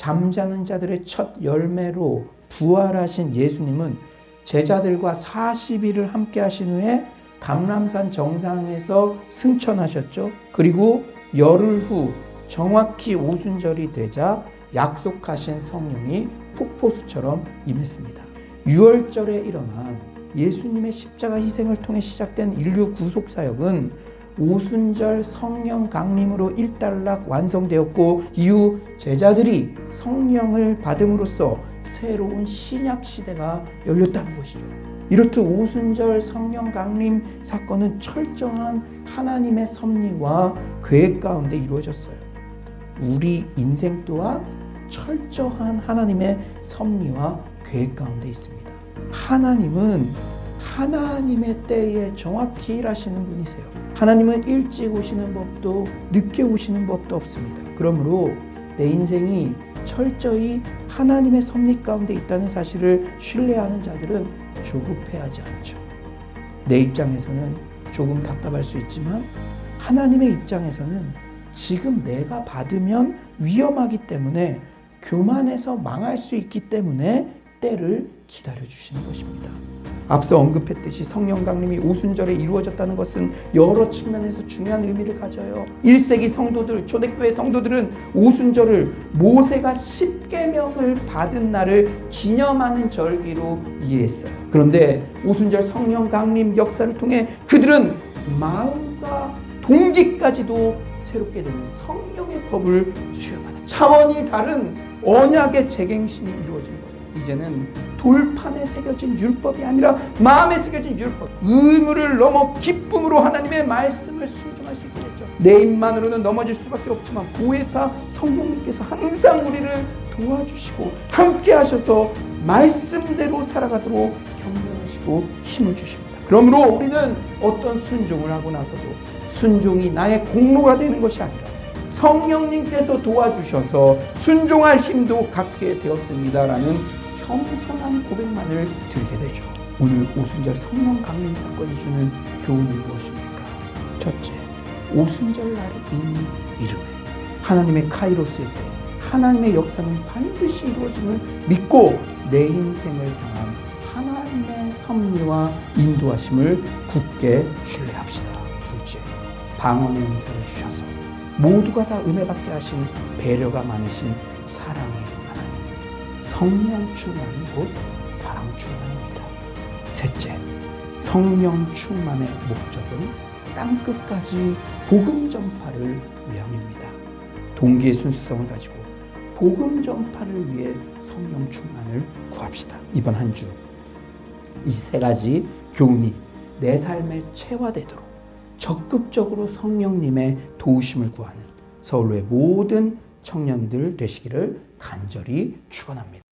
잠자는 자들의 첫 열매로 부활하신 예수님은 제자들과 40일을 함께 하신 후에 감람산 정상에서 승천하셨죠. 그리고 열흘 후 정확히 오순절이 되자 약속하신 성령이 폭포수처럼 임했습니다. 6월절에 일어난 예수님의 십자가 희생을 통해 시작된 인류 구속 사역은 오순절 성령 강림으로 일단락 완성되었고 이후 제자들이 성령을 받음으로써 새로운 신약 시대가 열렸다는 것이죠. 이렇듯 오순절 성령 강림 사건은 철저한 하나님의 섭리와 계획 가운데 이루어졌어요. 우리 인생 또한 철저한 하나님의 섭리와 계획 가운데 있습니다. 하나님은 하나님의 때에 정확히 일하시는 분이세요. 하나님은 일찍 오시는 법도 늦게 오시는 법도 없습니다. 그러므로 내 인생이 철저히 하나님의 섭리 가운데 있다는 사실을 신뢰하는 자들은 조급해하지 않죠. 내 입장에서는 조금 답답할 수 있지만 하나님의 입장에서는 지금 내가 받으면 위험하기 때문에 교만해서 망할 수 있기 때문에 때를 기다려 주시는 것입니다. 앞서 언급했듯이 성령 강림이 오순절에 이루어졌다는 것은 여러 측면에서 중요한 의미를 가져요. 1세기 성도들, 초대교회 성도들은 오순절을 모세가 십계명을 받은 날을 기념하는 절기로 이해했어요. 그런데 오순절 성령 강림 역사를 통해 그들은 마음과 동기까지도 새롭게 되는 성령의 법을 수여받아 차원이 다른 언약의 재갱신이 이루어진 거예요. 이제는 돌판에 새겨진 율법이 아니라 마음에 새겨진 율법. 의무를 넘어 기쁨으로 하나님의 말씀을 순종할 수 있게 됐죠. 내 입만으로는 넘어질 수밖에 없지만 보혜사 성령님께서 항상 우리를 도와주시고 함께 하셔서 말씀대로 살아가도록 격려하시고 힘을 주십니다. 그러므로 우리는 어떤 순종을 하고 나서도 순종이 나의 공로가 되는 것이 아니라 성령님께서 도와주셔서 순종할 힘도 갖게 되었습니다라는 겸손한 고백만을 드리게 되죠. 오늘 오순절 성령 강림 사건이 주는 교훈이 무엇입니까? 첫째, 오순절 날이 이미 이름에 하나님의 카이로스의 때 하나님의 역사는 반드시 이루어짐을 믿고 내 인생을 향한 하나님의 섭리와 인도하심을 굳게 신뢰합시다. 둘째, 방언의 은사를 주셔서 모두가 다 은혜 받게 하신 배려가 많으신 사랑의. 성령 충만이 곧 사랑 충만입니다. 셋째, 성령 충만의 목적은 땅 끝까지 복음 전파를 위함입니다. 동기의 순수성을 가지고 복음 전파를 위해 성령 충만을 구합시다. 이번 한 주 이 세 가지 교훈이 내 삶에 체화되도록 적극적으로 성령님의 도우심을 구하는 서울의 모든 청년들 되시기를 간절히 축원합니다.